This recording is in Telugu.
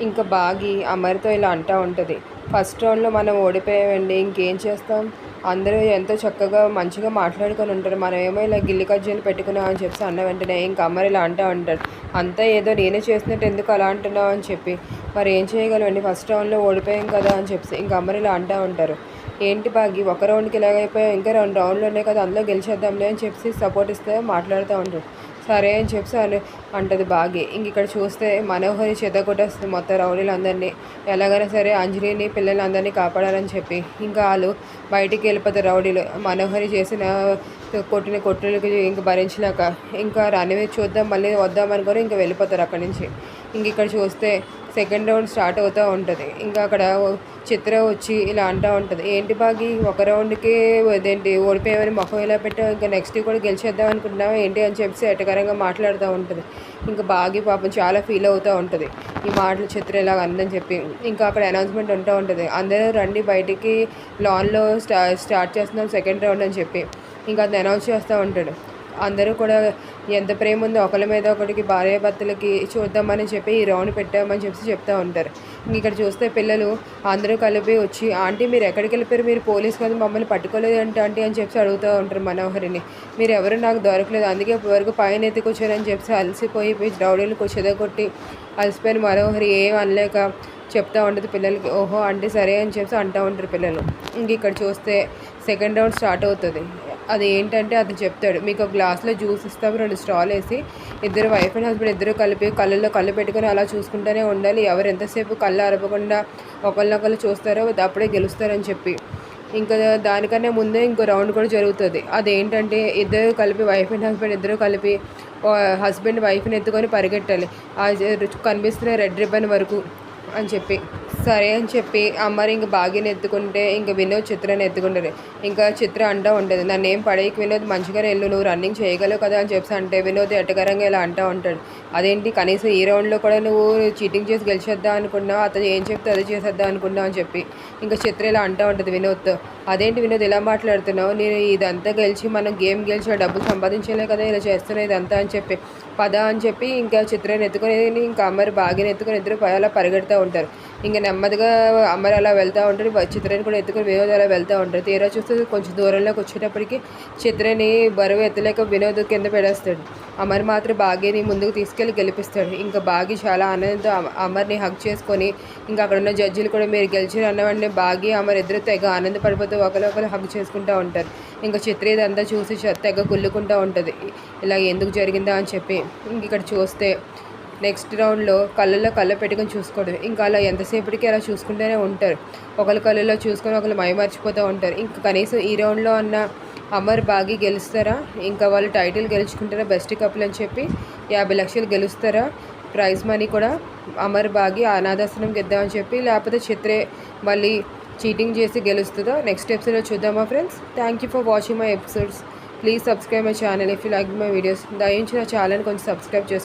ఇంకా బాగి అమరితో ఇలా అంటూ ఉంటుంది. ఫస్ట్ రౌండ్లో మనం ఓడిపోయామండి ఇంకేం చేస్తాం? అందరూ ఎంతో చక్కగా మంచిగా మాట్లాడుకొని ఉంటారు. మనం ఏమో ఇలా గిల్లి కజ్జీలు పెట్టుకున్నాం అని చెప్పి అన్న వెంటనే ఇంకా అమ్మరు ఇలా అంటూ ఉంటాడు అంతా ఏదో నేనే చేసినట్టు ఎందుకు అలా అంటున్నావు? అని చెప్పి మరి ఏం చేయగలండి ఫస్ట్ రౌండ్లో ఓడిపోయాం కదా? అని చెప్పి ఇంకా అమ్మరు ఇలా అంటూ ఉంటారు. ఏంటి బాగి ఒక రౌండ్కి ఇలాగైపోయాం ఇంకా రెండు రౌండ్లు ఉన్నాయి కదా అందులో గెలిచేద్దాంలే? అని చెప్పి సపోర్ట్ ఇస్తే మాట్లాడుతూ ఉంటారు. సరే అని చెప్పి అని అంటది బాగి. ఇంక ఇక్కడ చూస్తే మనోహరి చెదగొట్టేస్తుంది మొత్తం రౌడీలందరినీ. ఎలాగైనా సరే అంజలిని పిల్లలందరినీ కాపాడాలని చెప్పి. ఇంకా వాళ్ళు బయటికి వెళ్ళిపోతారు రౌడీలు. మనోహరి చేసిన కొట్టిన కొట్టులకి ఇంక భరించినాక ఇంకా రన్వే చూద్దాం మళ్ళీ వద్దాం అనుకొని ఇంకా వెళ్ళిపోతారు అక్కడి నుంచి. ఇంక ఇక్కడ చూస్తే సెకండ్ రౌండ్ స్టార్ట్ అవుతూ ఉంటుంది. ఇంకా అక్కడ చిత్ర వచ్చి ఇలా అంటూ ఉంటుంది. ఏంటి బాగి ఒక రౌండ్కి అదేంటి ఓడిపోయామని మొహం ఇలా పెట్టాం ఇంకా నెక్స్ట్ కూడా గెలిచేద్దాం అనుకుంటున్నాం ఏంటి అని చెప్పి ఎటకరంగా మాట్లాడుతూ ఉంటుంది. ఇంకా బాగి పాపం చాలా ఫీల్ అవుతూ ఉంటుంది. ఈ మాటలు చిత్ర అందని చెప్పి ఇంకా అక్కడ అనౌన్స్మెంట్ ఉంటూ ఉంటుంది. అందరూ రండి బయటికి లాన్లో స్టా స్టార్ట్ చేస్తున్నాం సెకండ్ రౌండ్ అని చెప్పి. ఇంకా అది అనౌన్స్ చేస్తూ ఉంటాడు. అందరూ కూడా ఎంత ప్రేమ ఉందో ఒకరి మీద ఒకరికి భార్య భర్తలకి చూద్దామని చెప్పి ఈ రౌండ్ పెట్టామని చెప్పి చెప్తూ ఉంటారు. ఇంక ఇక్కడ చూస్తే పిల్లలు అందరూ కలిపి వచ్చి ఆంటీ మీరు ఎక్కడికి వెళ్ళిపోయారు? మీరు పోలీస్ కదా మమ్మల్ని పట్టుకోలేదు అంటే ఆంటీ? అని చెప్పి అడుగుతూ ఉంటారు మనోహరిని. మీరు ఎవరు? నాకు దొరకలేదు. అందుకే వరకు పైన ఎత్తుకొచ్చారని చెప్పి అలసిపోయి రౌడీలు కొట్టి అలసిపోయిన మనోహరి ఏం అనలేక చెప్తూ ఉంటుంది పిల్లలకి. ఓహో అంటే సరే అని చెప్పి అంటూ ఉంటారు పిల్లలు. ఇంక ఇక్కడ చూస్తే సెకండ్ రౌండ్ స్టార్ట్ అవుతుంది. అది ఏంటంటే అది చెప్తాడు మీకు గ్లాస్లో జ్యూస్ ఇస్తాం రెండు స్టాల్ వేసి ఇద్దరు వైఫ్ అండ్ హస్బెండ్ ఇద్దరు కలిపి కళ్ళల్లో కళ్ళు పెట్టుకొని అలా చూసుకుంటూనే ఉండాలి. ఎవరు ఎంతసేపు కళ్ళు అరపకుండా ఒకళ్ళొకళ్ళు చూస్తారో అప్పుడే గెలుస్తారని చెప్పి. ఇంకా దానికన్నా ముందే ఇంకో రౌండ్ కూడా జరుగుతుంది. అదేంటంటే ఇద్దరు కలిపి వైఫ్ అండ్ హస్బెండ్ ఇద్దరు కలిపి హస్బెండ్ వైఫ్ని ఎత్తుకొని పరిగెట్టాలి. కనిపిస్తున్న రెడ్ రిబ్బన్ వరకు అని చెప్పి. సరే అని చెప్పి అమ్మారు ఇంక బాగిని ఎత్తుకుంటే ఇంక వినోద్ చిత్రాన్ని ఎత్తుకుంటారు ఇంకా చిత్ర అంటూ ఉంటుంది. నన్ను ఏం పడేకి వినోద్ మంచిగానే వెళ్ళు నువ్వు రన్నింగ్ చేయగలవు కదా అని చెప్పి అంటే వినోద్ ఎట్టకరంగా ఇలా అంటూ ఉంటాడు. అదేంటి కనీసం ఈ రౌండ్లో కూడా నువ్వు చీటింగ్ చేసి గెలిచేద్దాం అనుకున్నావు? అతను ఏం చెప్తే అదే చేసేద్దాం అనుకున్నావు అని చెప్పి ఇంకా చిత్ర ఇలా అంటూ ఉంటుంది వినోద్తో. అదేంటి వినోద్ ఇలా మాట్లాడుతున్నావు? నేను ఇదంతా గెలిచి మనం గేమ్ గెలిచి డబ్బులు సంపాదించలే కదా ఇలా చేస్తున్నా ఇదంతా అని చెప్పి పద అని చెప్పి ఇంకా చిత్రాన్ని ఎత్తుకొని ఇంకా అమ్మరు బాగా ఎత్తుకొని ఇద్దరు అలా పరిగెడుతూ ఉంటారు. ఇంకా నెమ్మదిగా అమ్మరు అలా వెళ్తూ ఉంటారు చిత్రాన్ని కూడా ఎత్తుకొని వినోద్ అలా వెళ్తూ ఉంటారు తీరా చూస్తే కొంచెం దూరంలోకి వచ్చేటప్పటికి చిత్రని బరువు ఎత్తలేక వినోద్ కింద పెడేస్తాడు. అమర్ మాత్రం బాగేని ముందుకు తీసుకెళ్ళి గెలిపిస్తాడు. ఇంకా బాగి చాలా ఆనందంతో అమర్ని హక్ చేసుకొని ఇంకా అక్కడ ఉన్న జడ్జిలు కూడా మీరు గెలిచారు అన్నవాడిని బాగి అమర్ ఇద్దరు తెగ ఆనందపడిపోతూ ఒకరు హక్ చేసుకుంటూ ఉంటారు. ఇంకా చిత్ర ఇదంతా చూసి తెగ కుళ్ళుకుంటూ ఉంటుంది. ఇలా ఎందుకు జరిగిందా అని చెప్పి ఇంక ఇక్కడ చూస్తే నెక్స్ట్ రౌండ్లో కళ్ళల్లో కళ్ళ పెట్టుకొని చూసుకోవడం ఇంకా అలా ఎంతసేపటికి అలా చూసుకుంటూనే ఉంటారు. ఒకళ్ళ కళ్ళల్లో చూసుకొని ఒకరు మైమర్చిపోతూ ఉంటారు. ఇంకా కనీసం ఈ రౌండ్లో అన్న అమర్ బాగి గెలుస్తారా? ఇంకా వాళ్ళు టైటిల్ గెలుచుకుంటారా? బెస్ట్ కప్పులు అని చెప్పి యాభై లక్షలు గెలుస్తారా? ప్రైజ్ మనీ కూడా అమర్ బాగి అనాథాశ్రమం గెద్దామని చెప్పి లేకపోతే చిత్రే మళ్ళీ చీటింగ్ చేసి గెలుస్తుందో? నెక్స్ట్ ఎపిసోడ్లో చూద్దామా friends. Thank you for watching my episodes please subscribe my channel if you like my videos దయించిన channel కొంచెం సబ్స్క్రైబ్ చేసుకోండి